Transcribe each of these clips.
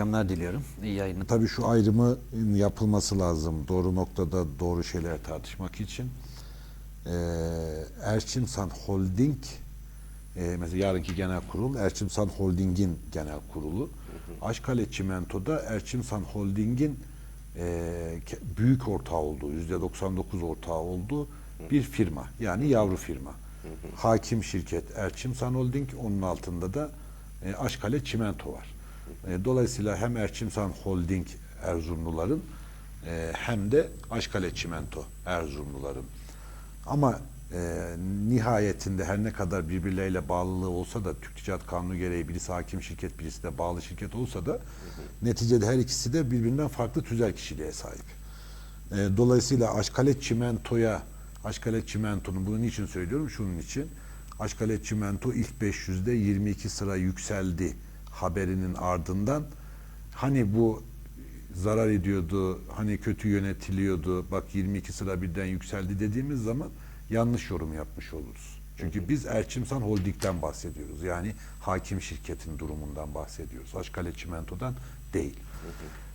akşamlar diliyorum. İyi yayınlar. Tabii şu ayrımı yapılması lazım doğru noktada doğru şeyler tartışmak için. Ee, Erçimsan Holding e, mesela yarınki genel kurul Erçimsan Holding'in genel kurulu. Aşkale Çimento'da Erçimsan Holding'in e, büyük ortağı olduğu, yüzde 99 ortağı olduğu bir firma. Yani yavru firma. Hakim şirket Erçimsan Holding, onun altında da e, Aşkale Çimento var. E, Dolayısıyla hem Erçimsan Holding Erzurumluların e, hem de Aşkale Çimento Erzurumluların. Ama e, nihayetinde her ne kadar birbirleriyle bağlılığı olsa da Türk Ticaret Kanunu gereği birisi hakim şirket birisi de bağlı şirket olsa da neticede her ikisi de birbirinden farklı tüzel kişiliğe sahip. E, dolayısıyla Aşkale Çimento'ya Aşkale Çimento'nun bunu niçin söylüyorum? Şunun için. Aşkale Çimento ilk 500'de 22 sıra yükseldi haberinin ardından hani bu zarar ediyordu, hani kötü yönetiliyordu, bak 22 sıra birden yükseldi dediğimiz zaman yanlış yorum yapmış oluruz. Çünkü biz Erçimsan Holding'den bahsediyoruz. Yani hakim şirketin durumundan bahsediyoruz. Aşkale Çimento'dan değil.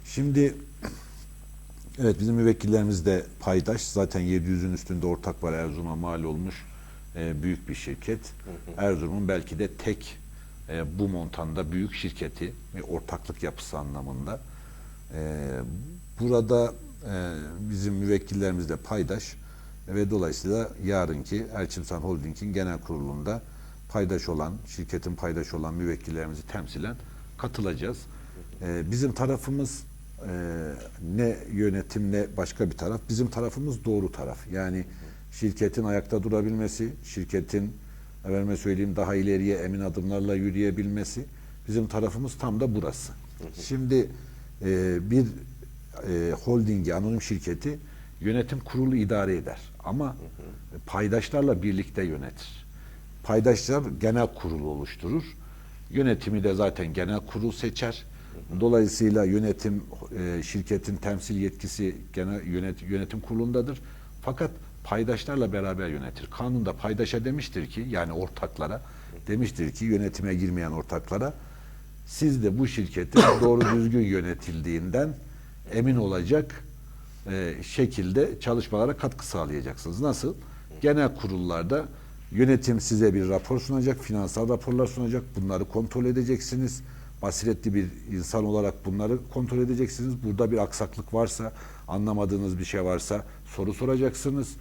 Şimdi Evet bizim müvekkillerimiz de paydaş. Zaten 700'ün üstünde ortak var Erzurum'a mal olmuş e, büyük bir şirket. Erzurum'un belki de tek e, bu montanda büyük şirketi ve ortaklık yapısı anlamında. E, burada e, bizim müvekkillerimiz de paydaş ve dolayısıyla yarınki Elçimsan Holding'in genel kurulunda paydaş olan, şirketin paydaş olan müvekkillerimizi temsilen katılacağız. E, bizim tarafımız e, ne yönetim ne başka bir taraf. Bizim tarafımız doğru taraf. Yani şirketin ayakta durabilmesi, şirketin efendime söyleyeyim daha ileriye emin adımlarla yürüyebilmesi. Bizim tarafımız tam da burası. Şimdi e, bir e, holdingi, anonim şirketi yönetim kurulu idare eder. Ama paydaşlarla birlikte yönetir. Paydaşlar genel kurulu oluşturur. Yönetimi de zaten genel kurul seçer. Dolayısıyla yönetim e, şirketin temsil yetkisi genel yönet, yönetim kurulundadır. Fakat paydaşlarla beraber yönetir. Kanunda paydaşa demiştir ki yani ortaklara demiştir ki yönetime girmeyen ortaklara siz de bu şirketin doğru düzgün yönetildiğinden emin olacak e, şekilde çalışmalara katkı sağlayacaksınız. Nasıl? Genel kurullarda yönetim size bir rapor sunacak, finansal raporlar sunacak. Bunları kontrol edeceksiniz. Basiretli bir insan olarak bunları kontrol edeceksiniz. Burada bir aksaklık varsa, anlamadığınız bir şey varsa soru soracaksınız.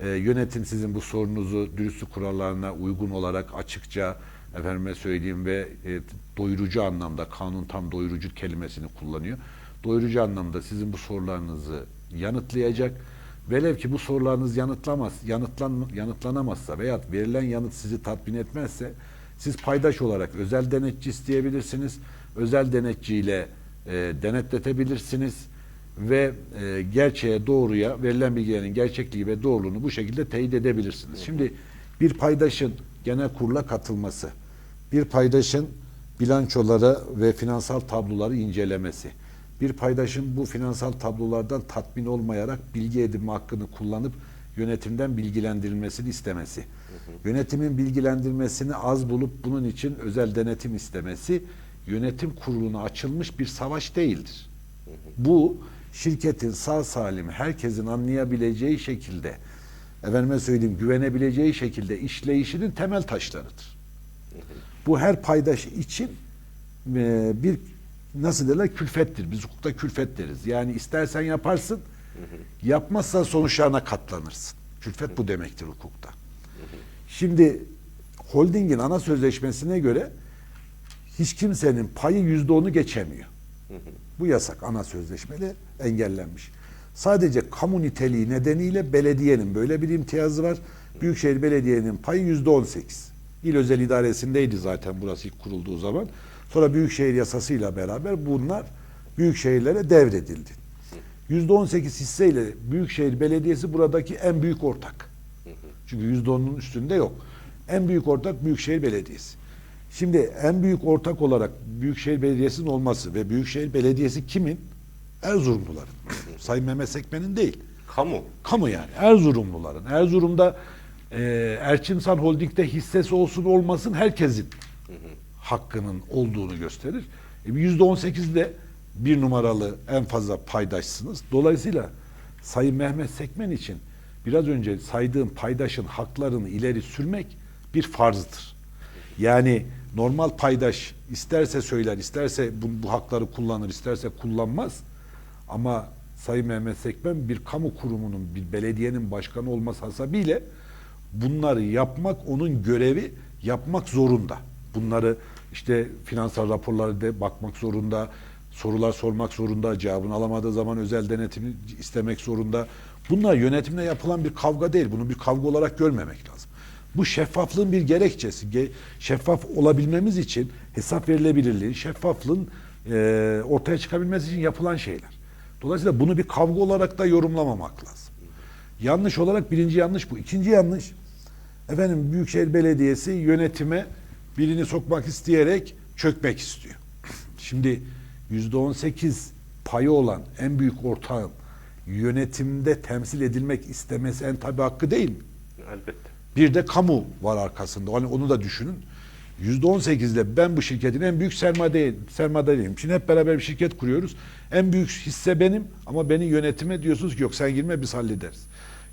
E, yönetim sizin bu sorunuzu dürüstlük kurallarına uygun olarak açıkça efendime söyleyeyim ve e, doyurucu anlamda kanun tam doyurucu kelimesini kullanıyor. Doyurucu anlamda sizin bu sorularınızı yanıtlayacak. Velev ki bu sorularınız yanıtlamaz, yanıtlan, yanıtlanamazsa veya verilen yanıt sizi tatmin etmezse siz paydaş olarak özel denetçi isteyebilirsiniz. Özel denetçiyle e, denetletebilirsiniz ve e, gerçeğe doğruya verilen bilgilerin gerçekliği ve doğruluğunu bu şekilde teyit edebilirsiniz. Şimdi bir paydaşın genel kurula katılması, bir paydaşın bilançoları ve finansal tabloları incelemesi, bir paydaşın bu finansal tablolardan tatmin olmayarak bilgi edinme hakkını kullanıp yönetimden bilgilendirilmesini istemesi, yönetimin bilgilendirmesini az bulup bunun için özel denetim istemesi, yönetim kuruluna açılmış bir savaş değildir. Bu şirketin sağ salim herkesin anlayabileceği şekilde efendime söyleyeyim güvenebileceği şekilde işleyişinin temel taşlarıdır. Bu her paydaş için e, bir nasıl derler külfettir. Biz hukukta külfet deriz. Yani istersen yaparsın, yapmazsan sonuçlarına katlanırsın. Külfet bu demektir hukukta. Şimdi holdingin ana sözleşmesine göre hiç kimsenin payı yüzde onu geçemiyor. Bu yasak ana sözleşmede engellenmiş. Sadece kamu niteliği nedeniyle belediyenin böyle bir imtiyazı var. Büyükşehir Belediye'nin payı yüzde on sekiz. İl özel idaresindeydi zaten burası ilk kurulduğu zaman. Sonra Büyükşehir yasasıyla beraber bunlar büyükşehirlere devredildi. Yüzde on sekiz hisseyle Büyükşehir Belediyesi buradaki en büyük ortak. Çünkü yüzde onun üstünde yok. En büyük ortak Büyükşehir Belediyesi. Şimdi en büyük ortak olarak Büyükşehir Belediyesi'nin olması ve Büyükşehir Belediyesi kimin? Erzurumluların. Sayın Mehmet Sekmen'in değil. Kamu. Kamu yani Erzurumluların. Erzurum'da e, Erçimsan Holding'de hissesi olsun olmasın herkesin hakkının olduğunu gösterir. E, %18'de bir numaralı en fazla paydaşsınız. Dolayısıyla Sayın Mehmet Sekmen için biraz önce saydığım paydaşın haklarını ileri sürmek bir farzdır. Yani normal paydaş isterse söyler, isterse bu, bu hakları kullanır, isterse kullanmaz. Ama Sayın Mehmet Sekmen bir kamu kurumunun, bir belediyenin başkanı olması hasebiyle bunları yapmak onun görevi, yapmak zorunda. Bunları işte finansal raporları da bakmak zorunda, sorular sormak zorunda, cevabını alamadığı zaman özel denetimi istemek zorunda. Bunlar yönetimle yapılan bir kavga değil. Bunu bir kavga olarak görmemek lazım. Bu şeffaflığın bir gerekçesi. Ge- şeffaf olabilmemiz için hesap verilebilirliği, şeffaflığın ortaya çıkabilmesi için yapılan şeyler. Dolayısıyla bunu bir kavga olarak da yorumlamamak lazım. Yanlış olarak birinci yanlış bu. İkinci yanlış, efendim Büyükşehir Belediyesi yönetime birini sokmak isteyerek çökmek istiyor. Şimdi yüzde on sekiz payı olan en büyük ortağın yönetimde temsil edilmek istemesi en tabi hakkı değil mi? Elbette. Bir de kamu var arkasında. Hani onu da düşünün. Yüzde on sekizle ben bu şirketin en büyük sermaye sermayedeyim. Şimdi hep beraber bir şirket kuruyoruz. En büyük hisse benim ama beni yönetime diyorsunuz ki yok sen girme biz hallederiz.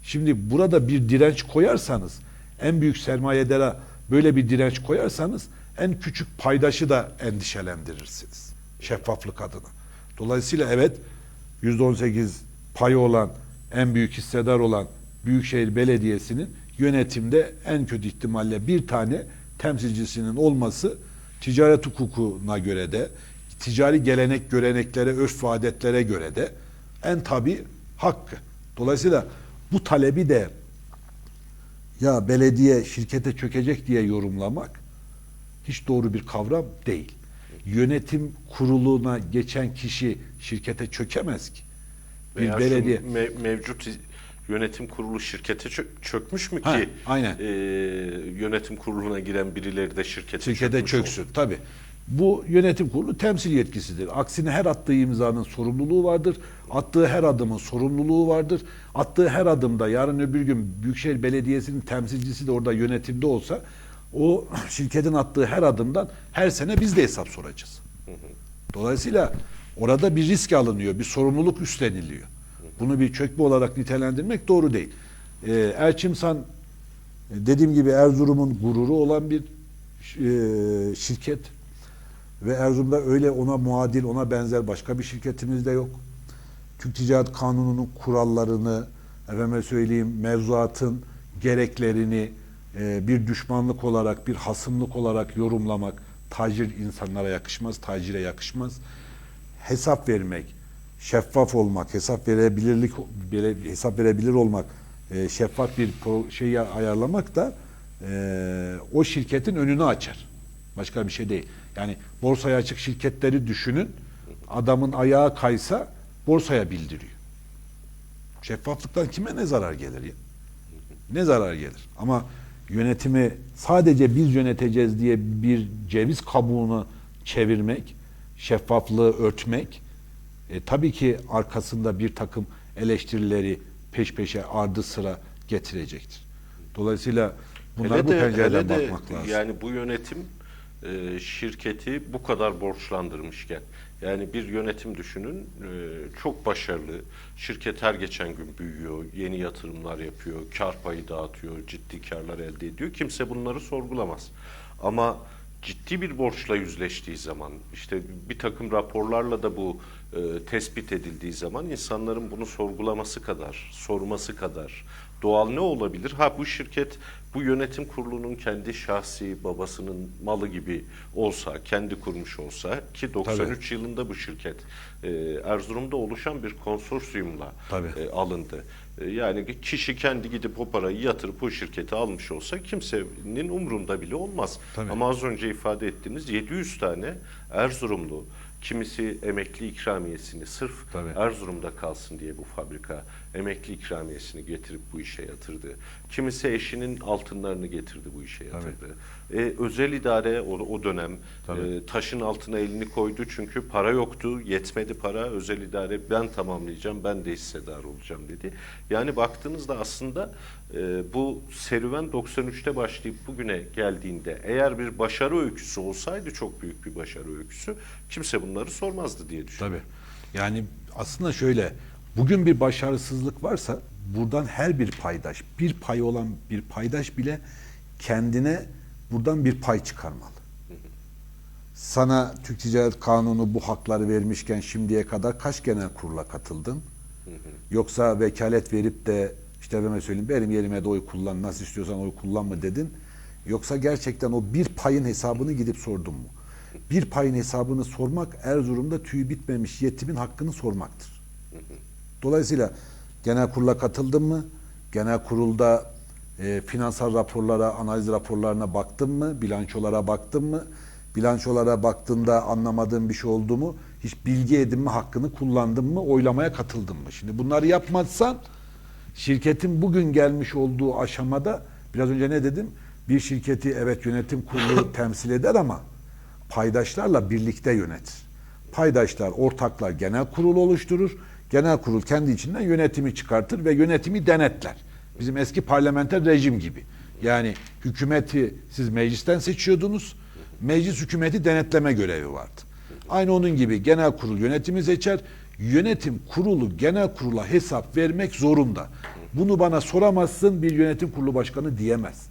Şimdi burada bir direnç koyarsanız en büyük sermayedara böyle bir direnç koyarsanız en küçük paydaşı da endişelendirirsiniz. Şeffaflık adına. Dolayısıyla evet yüzde on sekiz payı olan en büyük hissedar olan Büyükşehir Belediyesi'nin yönetimde en kötü ihtimalle bir tane temsilcisinin olması ticaret hukukuna göre de ticari gelenek göreneklere, örf ve adetlere göre de en tabi hakkı. Dolayısıyla bu talebi de ya belediye şirkete çökecek diye yorumlamak hiç doğru bir kavram değil. Yönetim kuruluna geçen kişi şirkete çökemez ki. Bir Veya belediye me- mevcut yönetim kurulu şirkete çö- çökmüş mü ki? Ha, aynen. e, yönetim kuruluna giren birileri de şirkete, şirkete çöksün. oldu. Tabii. Bu yönetim kurulu temsil yetkisidir. Aksine her attığı imzanın sorumluluğu vardır. Attığı her adımın sorumluluğu vardır. Attığı her adımda yarın öbür gün Büyükşehir Belediyesi'nin temsilcisi de orada yönetimde olsa o şirketin attığı her adımdan her sene biz de hesap soracağız. Dolayısıyla orada bir risk alınıyor, bir sorumluluk üstleniliyor. Bunu bir çökme olarak nitelendirmek doğru değil. Ee, e, dediğim gibi Erzurum'un gururu olan bir e, şirket ve Erzurum'da öyle ona muadil, ona benzer başka bir şirketimiz de yok. Türk Ticaret Kanunu'nun kurallarını, efendime söyleyeyim mevzuatın gereklerini e, bir düşmanlık olarak, bir hasımlık olarak yorumlamak tacir insanlara yakışmaz, tacire yakışmaz. Hesap vermek, şeffaf olmak, hesap verebilirlik, hesap verebilir olmak, e, şeffaf bir şeyi ayarlamak da e, o şirketin önünü açar. Başka bir şey değil. Yani borsaya açık şirketleri düşünün. Adamın ayağı kaysa borsaya bildiriyor. Şeffaflıktan kime ne zarar gelir ya? Ne zarar gelir? Ama yönetimi sadece biz yöneteceğiz diye bir ceviz kabuğunu çevirmek, şeffaflığı örtmek, e, tabii ki arkasında bir takım eleştirileri peş peşe ardı sıra getirecektir. Dolayısıyla bunlar Hele bu de- pencereden de bakmak lazım. Yani bu yönetim e, şirketi bu kadar borçlandırmışken yani bir yönetim düşünün e, çok başarılı. Şirket her geçen gün büyüyor, yeni yatırımlar yapıyor, kar payı dağıtıyor, ciddi karlar elde ediyor. Kimse bunları sorgulamaz. Ama ciddi bir borçla yüzleştiği zaman işte bir takım raporlarla da bu e, tespit edildiği zaman insanların bunu sorgulaması kadar, sorması kadar doğal ne olabilir? Ha bu şirket bu yönetim kurulunun kendi şahsi babasının malı gibi olsa, kendi kurmuş olsa ki 93 yılında bu şirket e, Erzurum'da oluşan bir konsorsiyumla Tabii. e, alındı. E, yani kişi kendi gidip o parayı yatırıp o şirketi almış olsa kimsenin umrunda bile olmaz. Tabii. Ama az önce ifade ettiğiniz 700 tane Erzurumlu kimisi emekli ikramiyesini sırf Tabii. Erzurum'da kalsın diye bu fabrika emekli ikramiyesini getirip bu işe yatırdı. Kimisi eşinin altınlarını getirdi bu işe yatırdı. E, özel idare o, o dönem Tabii. e, taşın altına elini koydu çünkü para yoktu, yetmedi para. Özel idare ben tamamlayacağım, ben de hissedar olacağım dedi. Yani baktığınızda aslında e, bu serüven 93'te başlayıp bugüne geldiğinde eğer bir başarı öyküsü olsaydı çok büyük bir başarı öyküsü kimse bunları sormazdı diye düşünüyorum. Tabii. Yani aslında şöyle, bugün bir başarısızlık varsa buradan her bir paydaş, bir pay olan bir paydaş bile kendine buradan bir pay çıkarmalı. Sana Türk Ticaret Kanunu bu hakları vermişken şimdiye kadar kaç genel kurula katıldın? Yoksa vekalet verip de ben söyleyeyim benim yerime de oy kullan nasıl istiyorsan oy kullan mı dedin? Yoksa gerçekten o bir payın hesabını gidip sordun mu? Bir payın hesabını sormak Erzurum'da tüyü bitmemiş yetimin hakkını sormaktır. Dolayısıyla genel kurula katıldın mı? Genel kurulda e, finansal raporlara, analiz raporlarına baktın mı? Bilançolara baktın mı? Bilançolara baktığında anlamadığın bir şey oldu mu? Hiç bilgi edinme hakkını kullandın mı? Oylamaya katıldın mı? Şimdi bunları yapmazsan şirketin bugün gelmiş olduğu aşamada biraz önce ne dedim? Bir şirketi evet yönetim kurulu temsil eder ama paydaşlarla birlikte yönetir. Paydaşlar, ortaklar genel kurul oluşturur. Genel kurul kendi içinden yönetimi çıkartır ve yönetimi denetler. Bizim eski parlamenter rejim gibi. Yani hükümeti siz meclisten seçiyordunuz. Meclis hükümeti denetleme görevi vardı. Aynı onun gibi genel kurul yönetimi seçer. Yönetim kurulu genel kurula hesap vermek zorunda. Bunu bana soramazsın bir yönetim kurulu başkanı diyemez.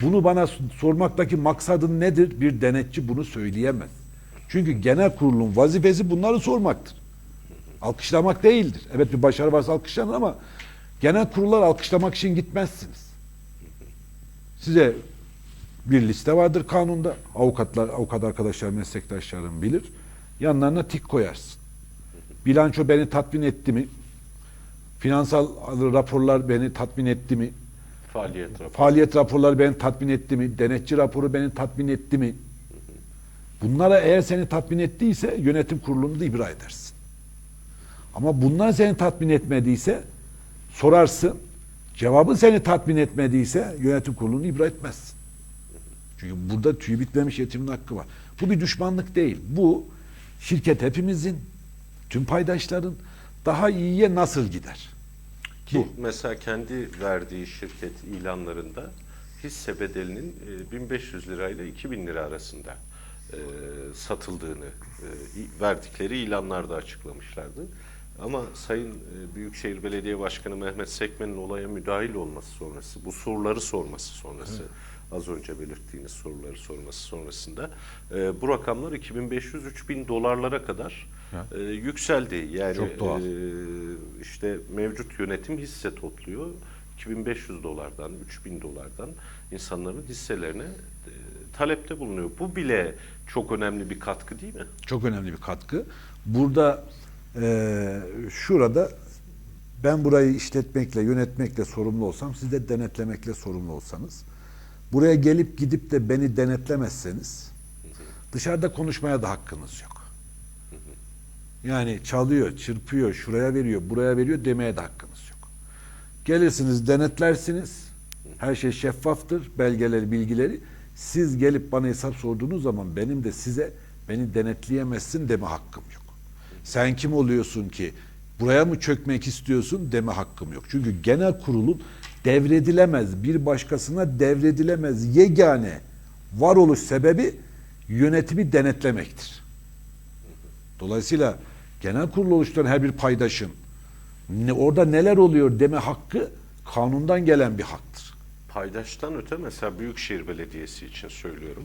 Bunu bana sormaktaki maksadın nedir? Bir denetçi bunu söyleyemez. Çünkü genel kurulun vazifesi bunları sormaktır. Alkışlamak değildir. Evet bir başarı varsa alkışlanır ama genel kurullar alkışlamak için gitmezsiniz. Size bir liste vardır kanunda. Avukatlar, avukat arkadaşlar, meslektaşlarım bilir. Yanlarına tik koyarsın. Bilanço beni tatmin etti mi? Finansal raporlar beni tatmin etti mi? Faaliyet raporu. Faaliyet raporları beni tatmin etti mi? Denetçi raporu beni tatmin etti mi? Bunlara eğer seni tatmin ettiyse yönetim kurulunu da ibra edersin. Ama bunlar seni tatmin etmediyse sorarsın. Cevabı seni tatmin etmediyse yönetim kurulunu ibra etmezsin. Çünkü burada tüy bitmemiş yetimin hakkı var. Bu bir düşmanlık değil. Bu şirket hepimizin, tüm paydaşların daha iyiye nasıl gider? Ki mesela kendi verdiği şirket ilanlarında hisse bedelinin e, 1500 lirayla 2000 lira arasında e, satıldığını e, verdikleri ilanlarda açıklamışlardı. Ama Sayın e, Büyükşehir Belediye Başkanı Mehmet Sekmen'in olaya müdahil olması sonrası, bu soruları sorması sonrası, az önce belirttiğiniz soruları sorması sonrasında e, bu rakamlar 2500-3000 dolarlara kadar e, yükseldi. Yani Çok doğal. e, işte mevcut yönetim hisse topluyor. 2500 dolardan, 3000 dolardan insanların hisselerine e, talepte bulunuyor. Bu bile çok önemli bir katkı değil mi? Çok önemli bir katkı. Burada eee, şurada ben burayı işletmekle, yönetmekle sorumlu olsam, siz de denetlemekle sorumlu olsanız, buraya gelip gidip de beni denetlemezseniz, dışarıda konuşmaya da hakkınız yok. Yani çalıyor, çırpıyor, şuraya veriyor, buraya veriyor demeye de hakkınız yok. Gelirsiniz, denetlersiniz. Her şey şeffaftır, belgeleri, bilgileri. Siz gelip bana hesap sorduğunuz zaman benim de size beni denetleyemezsin deme hakkım yok. Sen kim oluyorsun ki buraya mı çökmek istiyorsun deme hakkım yok. Çünkü genel kurulun devredilemez, bir başkasına devredilemez yegane varoluş sebebi yönetimi denetlemektir. Dolayısıyla genel kurul oluşturan her bir paydaşın ne, orada neler oluyor deme hakkı kanundan gelen bir haktır. Paydaştan öte mesela Büyükşehir Belediyesi için söylüyorum.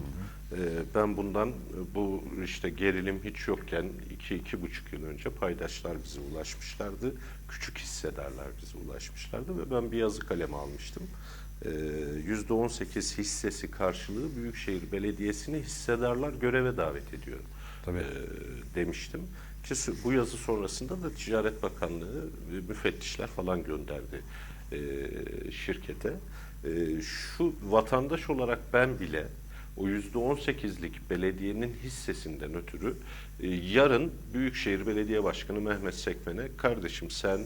Ee, ben bundan bu işte gerilim hiç yokken iki iki buçuk yıl önce paydaşlar bize ulaşmışlardı. Küçük hissedarlar bize ulaşmışlardı ve ben bir yazı kalemi almıştım. Ee, Yüzde on sekiz hissesi karşılığı Büyükşehir Belediyesi'ni hissedarlar göreve davet ediyor. Tabii. Ee, demiştim. Ki bu yazı sonrasında da Ticaret Bakanlığı e, müfettişler falan gönderdi e, şirkete. E, şu vatandaş olarak ben bile o yüzde on sekizlik belediyenin hissesinden ötürü e, yarın Büyükşehir Belediye Başkanı Mehmet Sekmen'e kardeşim sen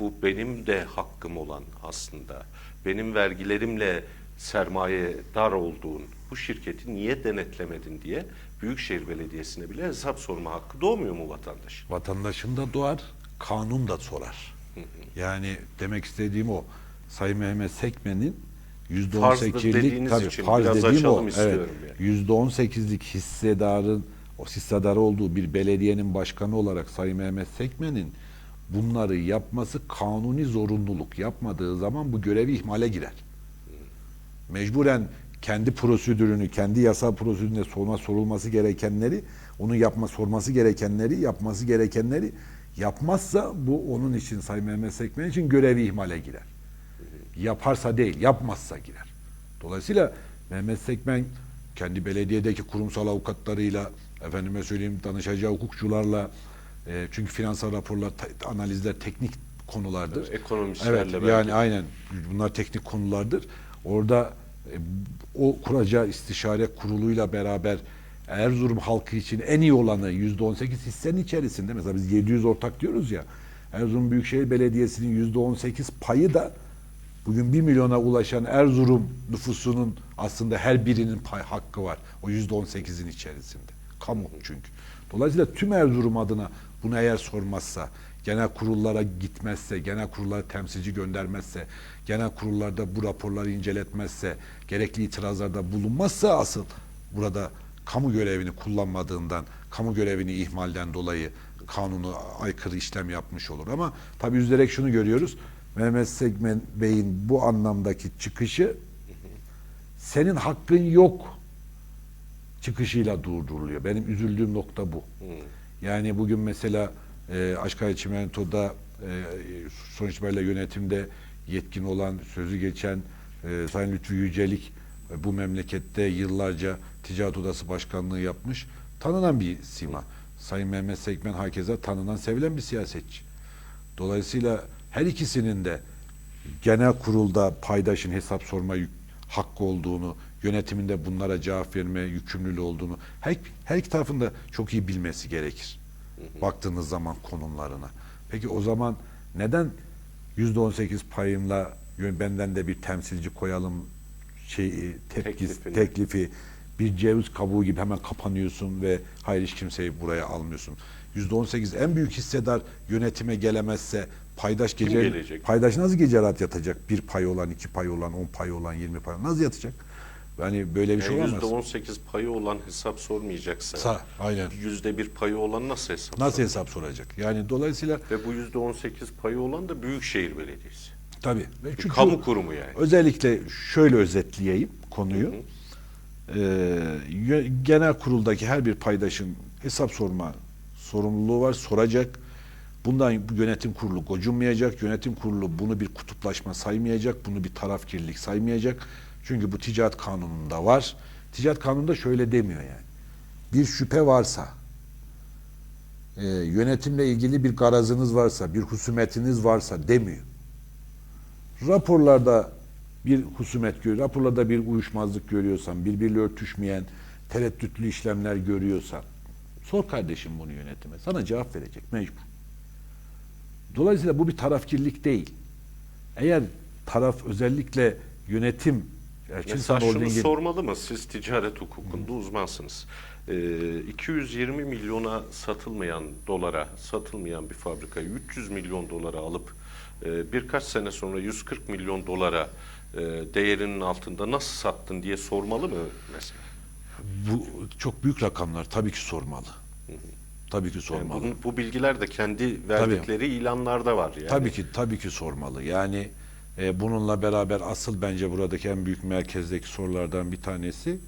bu benim de hakkım olan aslında benim vergilerimle sermaye dar olduğun bu şirketi niye denetlemedin diye Büyükşehir Belediyesi'ne bile hesap sorma hakkı doğmuyor mu vatandaş? Vatandaşın da doğar, kanun da sorar. Yani demek istediğim o. Sayın Mehmet Sekmen'in yüzde on Farzdır sekizlik dediğiniz tabii için farz biraz dediğim açalım o. Evet. istiyorum yani. Yüzde on sekizlik hissedarın o hissedarı olduğu bir belediyenin başkanı olarak Sayın Mehmet Sekmen'in bunları yapması kanuni zorunluluk. Yapmadığı zaman bu görevi ihmale girer. Mecburen kendi prosedürünü, kendi yasal prosedüründe sorma sorulması gerekenleri, onu yapma sorması gerekenleri, yapması gerekenleri yapmazsa bu onun için Sayın Mehmet Sekmen için görevi ihmale girer. Yaparsa değil, yapmazsa girer. Dolayısıyla Mehmet Sekmen kendi belediyedeki kurumsal avukatlarıyla, efendime söyleyeyim danışacağı hukukçularla, e, çünkü finansal raporlar, analizler teknik konulardır. Ekonomistlerle Evet, belki. yani aynen bunlar teknik konulardır. Orada e, o kuracağı istişare kuruluyla beraber Erzurum halkı için en iyi olanı yüzde on sekiz hissenin içerisinde mesela biz 700 ortak diyoruz ya Erzurum Büyükşehir Belediyesi'nin yüzde on sekiz payı da bugün 1 milyona ulaşan Erzurum nüfusunun aslında her birinin pay hakkı var. O yüzde on sekizin içerisinde. Kamu çünkü. Dolayısıyla tüm Erzurum adına bunu eğer sormazsa, genel kurullara gitmezse, genel kurullara temsilci göndermezse, genel kurullarda bu raporları inceletmezse, gerekli itirazlarda bulunmazsa asıl burada kamu görevini kullanmadığından, kamu görevini ihmalden dolayı kanunu aykırı işlem yapmış olur. Ama tabii üzülerek şunu görüyoruz. Mehmet Segmen Bey'in bu anlamdaki çıkışı senin hakkın yok çıkışıyla durduruluyor. Benim üzüldüğüm nokta bu. Yani bugün mesela e, Aşkaya Çimento'da e, sonuç itibariyle yönetimde yetkin olan, sözü geçen e, Sayın Lütfü Yücelik e, bu memlekette yıllarca Ticaret Odası Başkanlığı yapmış. Tanınan bir sima. Sayın Mehmet Sekmen hakeza tanınan, sevilen bir siyasetçi. Dolayısıyla her ikisinin de genel kurulda paydaşın hesap sorma hakkı olduğunu, yönetiminde bunlara cevap verme yükümlülüğü olduğunu her, her iki tarafın da çok iyi bilmesi gerekir. Baktığınız zaman konumlarına. Peki o zaman neden yüzde on sekiz payımla benden de bir temsilci koyalım şey tepki Teklifini. teklifi bir ceviz kabuğu gibi hemen kapanıyorsun ve hayır hiç kimseyi buraya almıyorsun. Yüzde on sekiz en büyük hissedar yönetime gelemezse paydaş Kim gece gelecek? paydaş nasıl gece rahat yatacak? Bir pay olan, iki pay olan, on pay olan, yirmi pay olan nasıl yatacak? Yani böyle bir şey Yani olamaz. %18 payı olan hesap sormayacaksa Sa- aynen. yüzde bir payı olan nasıl hesap Nasıl sorar? hesap soracak? Yani dolayısıyla Ve bu yüzde 18 payı olan da Büyükşehir Belediyesi. tabii. Ve çünkü kamu kurumu yani. Özellikle şöyle özetleyeyim konuyu. Ee, yö- genel kuruldaki her bir paydaşın hesap sorma sorumluluğu var, soracak. Bundan bu yönetim kurulu gocunmayacak. Yönetim kurulu bunu bir kutuplaşma saymayacak. Bunu bir tarafkirlik saymayacak. Çünkü bu ticaret kanununda var. Ticaret kanununda şöyle demiyor yani. Bir şüphe varsa, e, yönetimle ilgili bir garazınız varsa, bir husumetiniz varsa demiyor raporlarda bir husumet görüyor, raporlarda bir uyuşmazlık görüyorsan, birbiriyle örtüşmeyen tereddütlü işlemler görüyorsan, sor kardeşim bunu yönetime. Sana cevap verecek mecbur. Dolayısıyla bu bir tarafkirlik değil. Eğer taraf özellikle yönetim Erçinsan Mesela şunu Holding'in sormalı mı? Siz ticaret hukukunda uzmansınız. Ee, 220 milyona satılmayan dolara satılmayan bir fabrikayı 300 milyon dolara alıp e, birkaç sene sonra 140 milyon dolara e, değerinin altında nasıl sattın diye sormalı mı mesela? bu çok büyük rakamlar tabii ki sormalı. Tabii ki Yani sormalı. bunun, bu bilgiler de kendi verdikleri ilanlarda var yani. Tabii ki tabii ki sormalı. Yani e, bununla beraber asıl bence buradaki en büyük merkezdeki sorulardan bir tanesi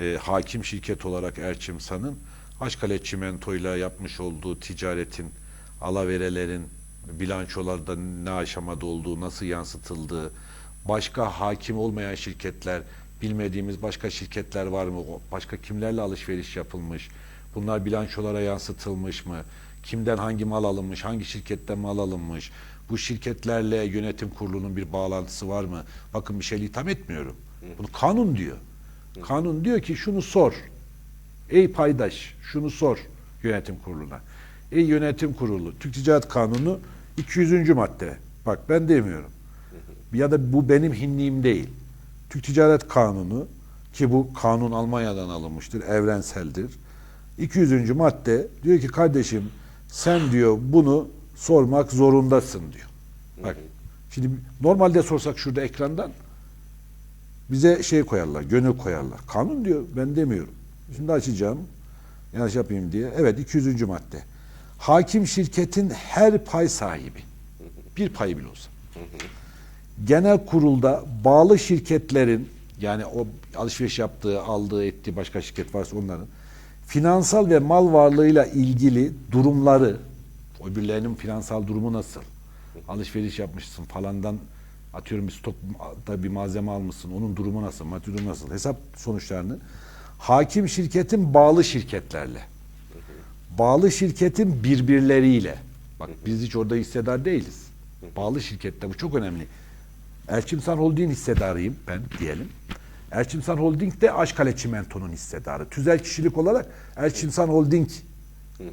e, hakim şirket olarak Erçimsan'ın Aşkale Çimento'yla yapmış olduğu ticaretin alaverelerin bilançolarda ne aşamada olduğu, nasıl yansıtıldığı, başka hakim olmayan şirketler, bilmediğimiz başka şirketler var mı, başka kimlerle alışveriş yapılmış, bunlar bilançolara yansıtılmış mı, kimden hangi mal alınmış, hangi şirketten mal alınmış, bu şirketlerle yönetim kurulunun bir bağlantısı var mı? Bakın bir şeyle itham etmiyorum. Bunu kanun diyor. Kanun diyor ki şunu sor. Ey paydaş şunu sor yönetim kuruluna. Ey yönetim kurulu Türk Ticaret Kanunu 200. madde. Bak ben demiyorum. Ya da bu benim hinliğim değil. Türk Ticaret Kanunu ki bu kanun Almanya'dan alınmıştır, evrenseldir. 200. madde diyor ki kardeşim sen diyor bunu sormak zorundasın diyor. Bak şimdi normalde sorsak şurada ekrandan bize şey koyarlar, gönül koyarlar. Kanun diyor, ben demiyorum. Şimdi açacağım, yanlış yapayım diye. Evet, 200. madde. Hakim şirketin her pay sahibi, bir payı bile olsa, genel kurulda bağlı şirketlerin, yani o alışveriş yaptığı, aldığı, ettiği başka şirket varsa onların, finansal ve mal varlığıyla ilgili durumları, öbürlerinin finansal durumu nasıl? Alışveriş yapmışsın falandan atıyorum bir stokta bir malzeme almışsın. Onun durumu nasıl? Durumu nasıl? Hesap sonuçlarını hakim şirketin bağlı şirketlerle bağlı şirketin birbirleriyle bak biz hiç orada hissedar değiliz. Bağlı şirkette bu çok önemli. Elçimsan Holding hissedarıyım ben diyelim. Elçimsan Holding de Aşkale Çimento'nun hissedarı. Tüzel kişilik olarak Elçimsan Holding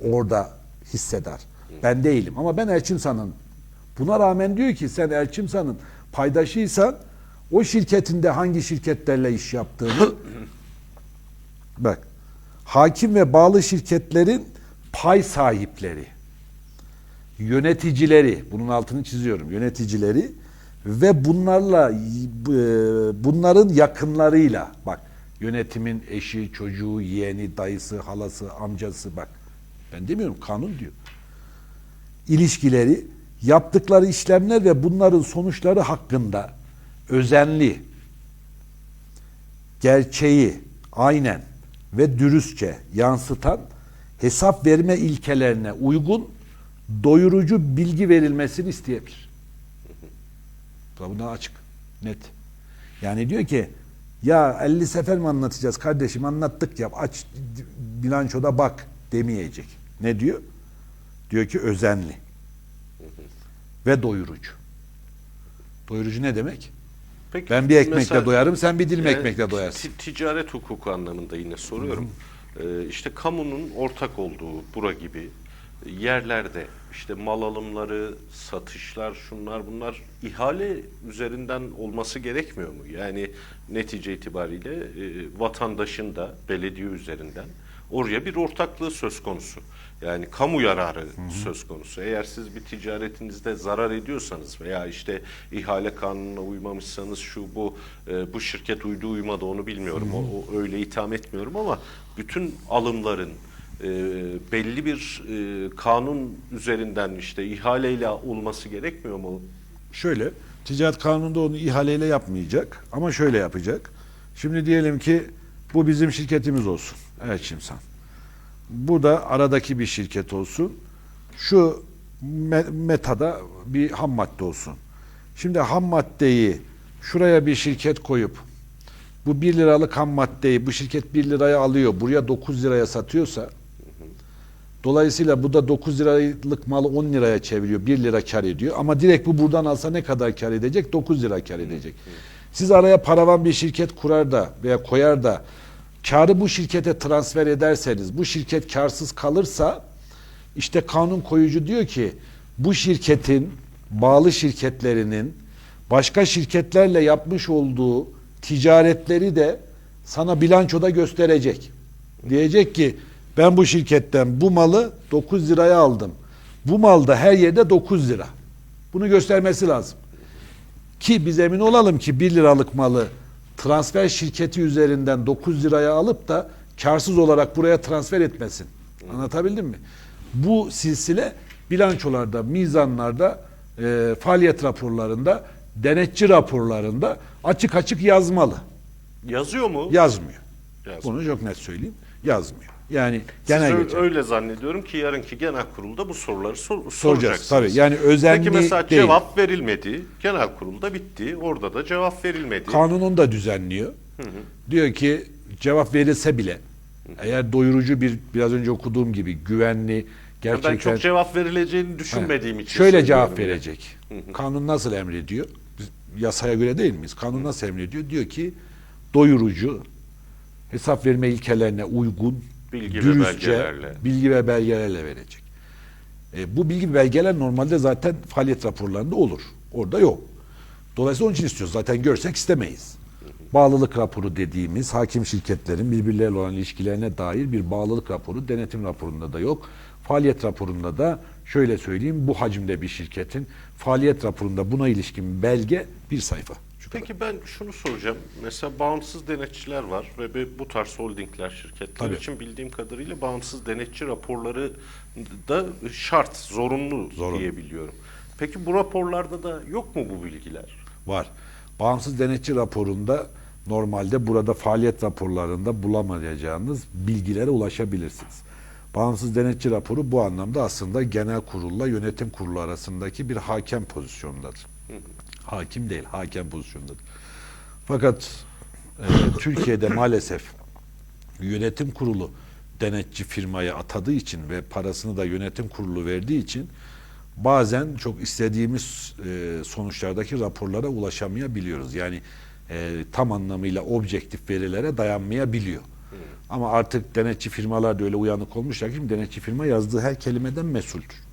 orada hissedar. Ben değilim ama ben Elçimsan'ın buna rağmen diyor ki sen Elçimsan'ın paydaşıysan o şirketinde hangi şirketlerle iş yaptığını bak. Hakim ve bağlı şirketlerin pay sahipleri yöneticileri bunun altını çiziyorum yöneticileri ve bunlarla e, bunların yakınlarıyla bak yönetimin eşi, çocuğu, yeğeni, dayısı, halası, amcası bak ben demiyorum kanun diyor. İlişkileri, yaptıkları işlemler ve bunların sonuçları hakkında özenli, gerçeği aynen ve dürüstçe yansıtan hesap verme ilkelerine uygun doyurucu bilgi verilmesini isteyebilir. Bu Bundan açık, net. Yani diyor ki ya 50 sefer mi anlatacağız kardeşim anlattık ya aç bilançoda bak demeyecek. Ne diyor? Diyor ki özenli ve doyurucu. Doyurucu ne demek? Peki, Ben bir ekmekle mesela- doyarım, sen bir dilim Yani ekmekle doyarsın. ti- ticaret hukuku anlamında yine soruyorum. Ee, işte kamunun ortak olduğu bura gibi yerlerde işte mal alımları, satışlar, şunlar bunlar ihale üzerinden olması gerekmiyor mu? Yani netice itibariyle e, vatandaşın da belediye üzerinden oraya bir ortaklığı söz konusu. Yani kamu yararı söz konusu. Eğer siz bir ticaretinizde zarar ediyorsanız veya işte ihale kanununa uymamışsanız şu bu e, bu şirket uydu uymadı onu bilmiyorum. O, o öyle itham etmiyorum ama bütün alımların e, belli bir e, kanun üzerinden işte ihaleyle olması gerekmiyor mu? Şöyle, ticaret kanununda onu ihaleyle yapmayacak ama şöyle yapacak. Şimdi diyelim ki bu bizim şirketimiz olsun. Evet Şimsan. Bu da aradaki bir şirket olsun. Şu me- metada bir ham madde olsun. Şimdi ham maddeyi şuraya bir şirket koyup bu 1 liralık ham maddeyi bu şirket 1 liraya alıyor. Buraya 9 liraya satıyorsa Dolayısıyla bu da 9 liralık malı 10 liraya çeviriyor. 1 lira kar ediyor. Ama direkt bu buradan alsa ne kadar kar edecek? 9 lira kar edecek. Siz araya paravan bir şirket kurar da veya koyar da karı bu şirkete transfer ederseniz bu şirket karsız kalırsa işte kanun koyucu diyor ki bu şirketin bağlı şirketlerinin başka şirketlerle yapmış olduğu ticaretleri de sana bilançoda gösterecek. Diyecek ki ben bu şirketten bu malı 9 liraya aldım. Bu mal da her yerde 9 lira. Bunu göstermesi lazım. Ki biz emin olalım ki 1 liralık malı transfer şirketi üzerinden 9 liraya alıp da karsız olarak buraya transfer etmesin. Anlatabildim mi? Bu silsile bilançolarda, mizanlarda, e, faaliyet raporlarında, denetçi raporlarında açık açık yazmalı. Yazıyor mu? Yazmıyor. Yazmıyor. Bunu çok net söyleyeyim. Yazmıyor. Yani Siz genel ö- geçer. öyle zannediyorum ki yarınki genel kurulda bu soruları sor- Soracağız soracaksınız. tabii. Yani özenli Peki mesela değil. cevap verilmedi. Genel kurulda bitti. Orada da cevap verilmedi. Kanunun da düzenliyor. Diyor ki cevap verilse bile eğer doyurucu bir biraz önce okuduğum gibi güvenli gerçekten ben çok cevap verileceğini düşünmediğim için şöyle cevap verecek. Kanun nasıl emrediyor? Biz yasaya göre değil miyiz? Kanun nasıl emrediyor? Diyor ki doyurucu hesap verme ilkelerine uygun Bilgi ve dürüstçe belgelerle. bilgi ve belgelerle verecek. E, bu bilgi ve belgeler normalde zaten faaliyet raporlarında olur. Orada yok. Dolayısıyla onun için istiyoruz. Zaten görsek istemeyiz. Bağlılık raporu dediğimiz hakim şirketlerin birbirleriyle olan ilişkilerine dair bir bağlılık raporu denetim raporunda da yok. Faaliyet raporunda da şöyle söyleyeyim bu hacimde bir şirketin faaliyet raporunda buna ilişkin belge bir sayfa. Kadar. Peki ben şunu soracağım. Mesela bağımsız denetçiler var ve bu tarz holdingler şirketler Tabii. için bildiğim kadarıyla bağımsız denetçi raporları da şart, zorunlu, Zorunlu. diyebiliyorum. Peki bu raporlarda da yok mu bu bilgiler? Var. Bağımsız denetçi raporunda normalde burada faaliyet raporlarında bulamayacağınız bilgilere ulaşabilirsiniz. Bağımsız denetçi raporu bu anlamda aslında genel kurulla yönetim kurulu arasındaki bir hakem pozisyonundadır. Hakim değil, hakem pozisyonundadır. Fakat e, Türkiye'de maalesef yönetim kurulu denetçi firmaya atadığı için ve parasını da yönetim kurulu verdiği için bazen çok istediğimiz e, sonuçlardaki raporlara ulaşamayabiliyoruz. Yani e, tam anlamıyla objektif verilere dayanmayabiliyor. Ama artık denetçi firmalar da öyle uyanık olmuşlar ki denetçi firma yazdığı her kelimeden mesuldür.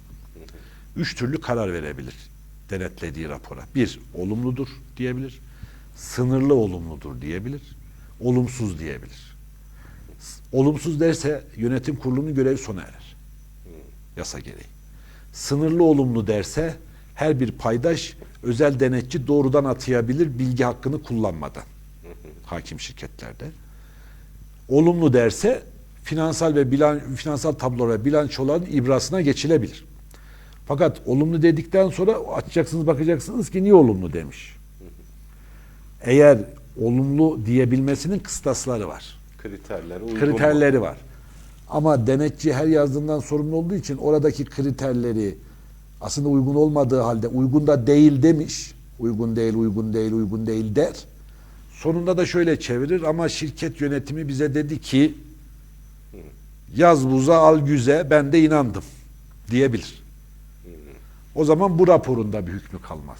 Üç türlü karar verebilir denetlediği rapora. Bir, olumludur diyebilir. Sınırlı olumludur diyebilir. Olumsuz diyebilir. Olumsuz derse yönetim kurulunun görevi sona erer. Yasa gereği. Sınırlı olumlu derse her bir paydaş özel denetçi doğrudan atayabilir bilgi hakkını kullanmadan. Hakim şirketlerde. Olumlu derse finansal ve bilan finansal tablo ve bilançoların ibrasına geçilebilir. Fakat olumlu dedikten sonra açacaksınız bakacaksınız ki niye olumlu demiş. Eğer olumlu diyebilmesinin kıstasları var. Kriterleri uygun? Kriterleri var. Ama denetçi her yazdığından sorumlu olduğu için oradaki kriterleri aslında uygun olmadığı halde uygun da değil demiş. Uygun değil, uygun değil, uygun değil der. Sonunda da şöyle çevirir ama şirket yönetimi bize dedi ki yaz buza al güze ben de inandım diyebilir. O zaman bu raporunda bir hükmü kalmaz.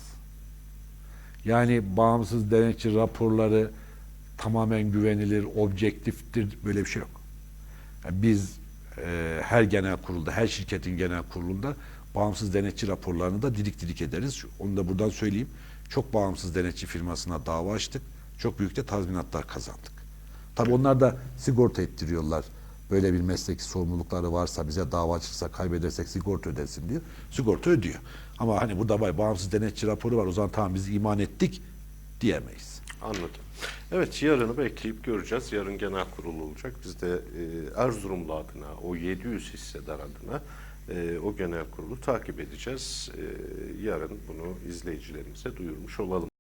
Yani bağımsız denetçi raporları tamamen güvenilir, objektiftir böyle bir şey yok. Yani biz e, her genel kurulda, her şirketin genel kurulunda bağımsız denetçi raporlarını da didik didik ederiz. Onu da buradan söyleyeyim. Çok bağımsız denetçi firmasına dava açtık. Çok büyük de tazminatlar kazandık. Tabii onlar da sigorta ettiriyorlar. Böyle bir mesleki sorumlulukları varsa bize dava açırsa kaybedersek sigorta ödesin diyor. Sigorta ödüyor. Ama hani burada vay bağımsız denetçi raporu var o zaman tamam biz iman ettik diyemeyiz. Anladım. Evet yarını bekleyip göreceğiz. Yarın genel kurul olacak. Biz de e, Erzurumlu adına, o 700 hissedar adına e, o genel kurulu takip edeceğiz. E, yarın bunu izleyicilerimize duyurmuş olalım.